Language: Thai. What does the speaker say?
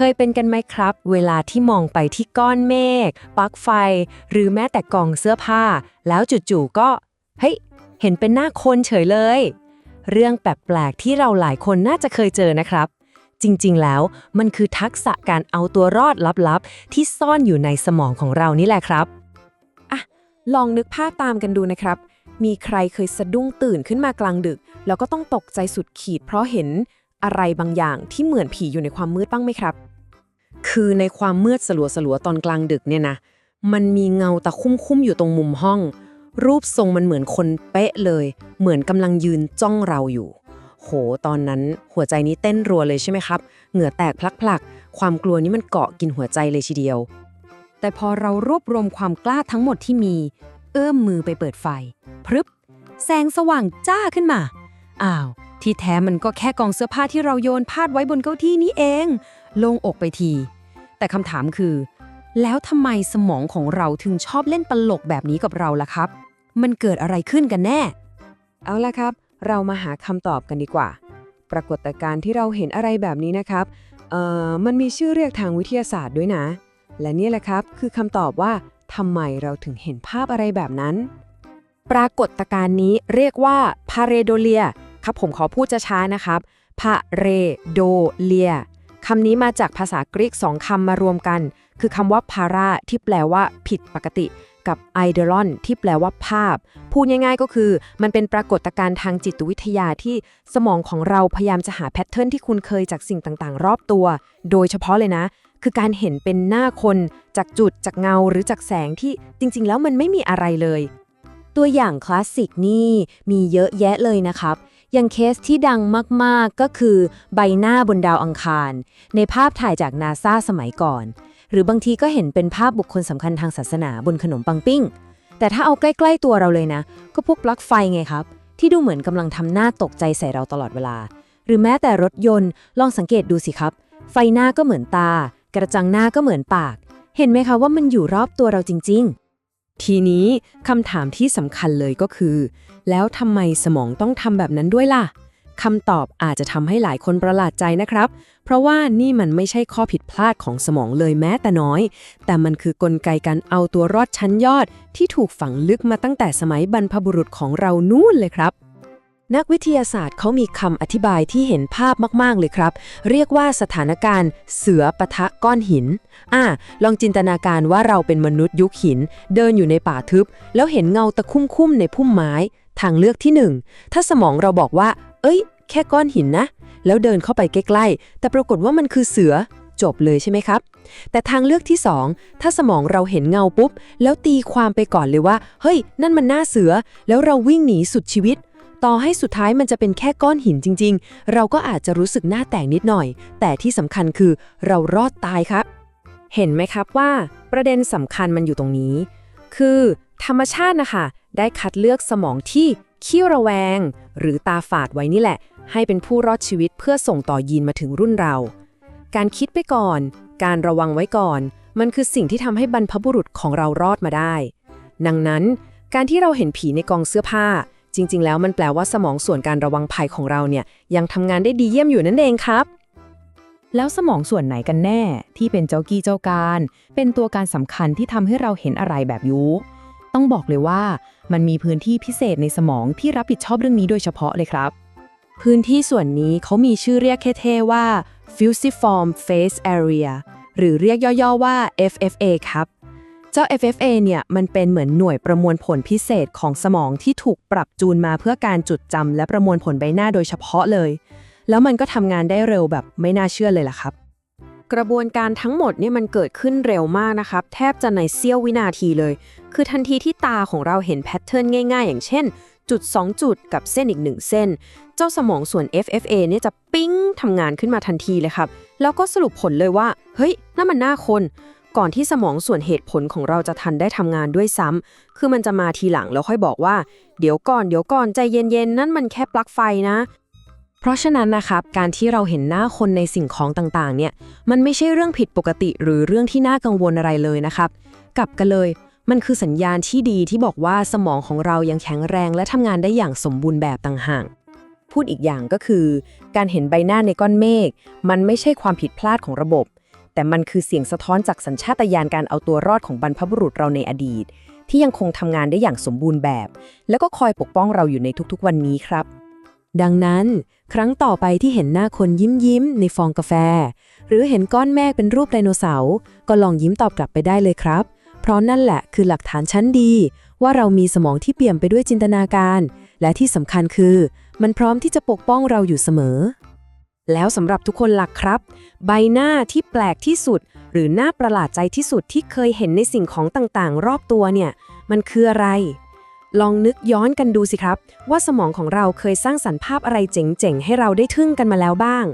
เคยเป็นกันไหมครับ เวลาที่มองไปที่ก้อนเมฆปลั๊กไฟ หรือแม้แต่กล่องเสื้อผ้า แล้วจู่ๆก็เฮ้ยเห็นเป็นหน้าคนเฉยเลย เรื่องแปลกๆที่เราหลายคนน่าจะเคยเจอนะครับ จริงๆแล้วมันคือทักษะการเอาตัวรอดลับๆ ที่ซ่อนอยู่ในสมองของเรานี่แหละครับอะลองนึกภาพตามกันดูนะครับ มีใครเคยสะดุ้งตื่นขึ้นมากลางดึก แล้วก็ต้องตกใจสุดขีดเพราะเห็นอะไรบางอย่างที่เหมือนผีอยู่ในความมืดบ้างไหมครับ คือในความมืดสลัวๆตอนกลางดึกเนี่ยนะ มันมีเงาตะคุ่มๆอยู่ตรงมุมห้อง รูปทรงมันเหมือนคนเป๊ะเลย เหมือนกำลังยืนจ้องเราอยู่ โห ตอนนั้นหัวใจนี้เต้นรัวเลยใช่ไหมครับ เหงื่อแตกพลักๆ ความกลัวนี้มันเกาะกินหัวใจเลยทีเดียว แต่พอเรารวบรวมความกล้าทั้งหมดที่มี เอื้อมมือไปเปิดไฟ พรึบ แสงสว่างจ้าขึ้นมา อ้าวที่แท้มันก็แค่กองเสื้อผ้าที่เราโยนพาดไว้บนเก้าอี้นี้เอง โล่งอกไปที แต่คำถามคือ แล้วทำไมสมองของเราถึงชอบเล่นตลกแบบนี้กับเราล่ะครับ มันเกิดอะไรขึ้นกันแน่ เอาละครับ เรามาหาคำตอบกันดีกว่า ปรากฏการณ์ที่เราเห็นอะไรแบบนี้นะครับเอ่อมันมีชื่อเรียกทางวิทยาศาสตร์ด้วยนะ และนี่แหละครับคือคำตอบว่าทำไมเราถึงเห็นภาพอะไรแบบนั้น ปรากฏการณ์นี้เรียกว่าพาเรโดเลียครับผมขอพูดจะช้านะครับพาเรโดเลีย คำนี้มาจากภาษากรีกสองคำมารวมกัน คือคำว่า para ที่แปลว่าผิดปกติ กับ eidolon ที่แปลว่าภาพ พูดง่ายๆก็คือ มันเป็นปรากฏการณ์ทางจิตวิทยาที่สมองของเราพยายามจะหาแพทเทิร์นที่คุณเคยจากสิ่งต่างๆ รอบตัว โดยเฉพาะเลยนะ คือการเห็นเป็นหน้าคน จากจุดจากเงาหรือจากแสงที่จริง ๆ แล้วมันไม่มีอะไรเลย ตัวอย่างคลาสสิกนี่มีเยอะแยะเลยนะครับ อย่างเคสที่ดังมากๆก็คือใบหน้าบนดาวอังคาร ในภาพถ่ายจากนาซาสมัยก่อน หรือบางทีก็เห็นเป็นภาพบุคคลสำคัญทางศาสนาบนขนมปังปิ้ง แต่ถ้าเอาใกล้ๆตัวเราเลยนะ ก็พวกปลั๊กไฟไงครับ ที่ดูเหมือนกำลังทำหน้าตกใจใส่เราตลอดเวลา หรือแม้แต่รถยนต์ลองสังเกตดูสิครับ ไฟหน้าก็เหมือนตา กระจังหน้าก็เหมือนปาก เห็นไหมคะว่ามันอยู่รอบตัวเราจริง ๆ ทีนี้คำถามที่สำคัญเลยก็คือ แล้วทำไมสมองต้องทำแบบนั้นด้วยล่ะคำตอบอาจจะทำให้หลายคนประหลาดใจนะครับ เพราะว่านี่มันไม่ใช่ข้อผิดพลาดของสมองเลยแม้แต่น้อย แต่มันคือกลไกการเอาตัวรอดชั้นยอดที่ถูกฝังลึกมาตั้งแต่สมัยบรรพบุรุษของเรานู่นเลยครับ นักวิทยาศาสตร์เขามีคำอธิบายที่เห็นภาพมาก ๆ เลยครับ เรียกว่าสถานการณ์เสือปะทะก้อนหิน อ่า ลองจินตนาการว่าเราเป็นมนุษย์ยุคหิน เดินอยู่ในป่าทึบ แล้วเห็นเงาตะคุ่มๆในพุ่มไม้ ทางเลือกที่หนึ่งถ้าสมองเราบอกว่า เอ้ย แค่ก้อนหินนะ แล้วเดินเข้าไปใกล้ ๆ แต่ปรากฏว่ามันคือเสือจบเลยใช่ไหมครับ แต่ทางเลือกที่สองถ้าสมองเราเห็นเงาปุ๊บ แล้วตีความไปก่อนเลยว่า เฮ้ย นั่นมันหน้าเสือ แล้วเราวิ่งหนีสุดชีวิต ต่อให้สุดท้ายมันจะเป็นแค่ก้อนหินจริง ๆ เราก็อาจจะรู้สึกหน้าแตกนิดหน่อย แต่ที่สำคัญคือเรารอดตายครับ เห็นไหมครับว่าประเด็นสำคัญมันอยู่ตรงนี้ คือ ธรรมชาตินะคะ ได้คัดเลือกสมองที่ขี้ระแวง หรือตาฝาดไว้นี่แหละ ให้เป็นผู้รอดชีวิตเพื่อส่งต่อยีนมาถึงรุ่นเรา การคิดไปก่อน การระวังไว้ก่อน มันคือสิ่งที่ทำให้บรรพบุรุษของเรารอดมาได้ ดังนั้น การที่เราเห็นผีในกองเสื้อผ้า จริง ๆ แล้วมันแปลว่าสมองส่วนการระวังภัยของเราเนี่ยยังทำงานได้ดีเยี่ยมอยู่นั่นเองครับ แล้วสมองส่วนไหนกันแน่ ที่เป็นเจ้ากี้เจ้าการ เป็นตัวการสำคัญที่ทำให้เราเห็นอะไรแบบยูต้องบอกเลยว่า มันมีพื้นที่พิเศษในสมองที่รับผิดชอบเรื่องนี้โดยเฉพาะเลยครับ พื้นที่ส่วนนี้เขามีชื่อเรียกเท่ๆว่า fusiform face area หรือเรียกย่อๆว่า FFA ครับ จ้า FFA เนี่ยมันเป็นเหมือนหน่วยประมวลผลพิเศษของสมองที่ถูกปรับจูนมาเพื่อการจดจำและประมวลผลใบหน้าโดยเฉพาะเลย แล้วมันก็ทำงานได้เร็วแบบไม่น่าเชื่อเลยล่ะครับ กระบวนการทั้งหมดเนี่ยมันเกิดขึ้นเร็วมากนะครับ แทบจะในเสี้ยววินาทีเลย คือทันทีที่ตาของเราเห็นแพทเทิร์นง่าย ๆ อย่างเช่น จุด 2 จุดกับเส้นอีก 1 เส้น เจ้าสมองส่วน FFA เนี่ยจะปิ้งทำงานขึ้นมาทันทีเลยครับ แล้วก็สรุปผลเลยว่า เฮ้ยนั่นมันหน้าคน ก่อนที่สมองส่วนเหตุผลของเราจะทันได้ทำงานด้วยซ้ำ คือมันจะมาทีหลังแล้วค่อยบอกว่า เดี๋ยวก่อน เดี๋ยวก่อนใจเย็นๆ นั่นมันแค่ปลั๊กไฟนะ เพราะฉะนั้นนะครับ การที่เราเห็นหน้าคนในสิ่งของต่างๆ เนี่ย มันไม่ใช่เรื่องผิดปกติหรือเรื่องที่น่ากังวลอะไรเลยนะครับ กลับกันเลย มันคือสัญญาณที่ดีที่บอกว่าสมองของเรายังแข็งแรงและทำงานได้อย่างสมบูรณ์แบบต่างหากพูดอีกอย่างก็คือ การเห็นใบหน้าในก้อนเมฆมันไม่ใช่ความผิดพลาดของระบบ แต่มันคือเสียงสะท้อนจากสัญชาตญาณการเอาตัวรอดของบรรพบุรุษเราในอดีต ที่ยังคงทำงานได้อย่างสมบูรณ์แบบ แล้วก็คอยปกป้องเราอยู่ในทุกๆ วันนี้ครับ ดังนั้น ครั้งต่อไปที่เห็นหน้าคนยิ้มยิ้มในฟองกาแฟ หรือเห็นก้อนเมฆเป็นรูปไดโนเสาร์ก็ลองยิ้มตอบกลับไปได้เลยครับ เพราะนั่นแหละคือหลักฐานชั้นดี ว่าเรามีสมองที่เปี่ยมไปด้วยจินตนาการ และที่สำคัญคือ มันพร้อมที่จะปกป้องเราอยู่เสมอ แล้วสำหรับทุกคนหลักครับ ใบหน้าที่แปลกที่สุด หรือหน้าประหลาดใจที่สุดที่เคยเห็นในสิ่งของต่างๆ รอบตัวเนี่ย มันคืออะไร ลองนึกย้อนกันดูสิครับ ว่าสมองของเราเคยสร้างสรรค์ภาพอะไรเจ๋งๆ ให้เราได้ทึ่งกันมาแล้วบ้าง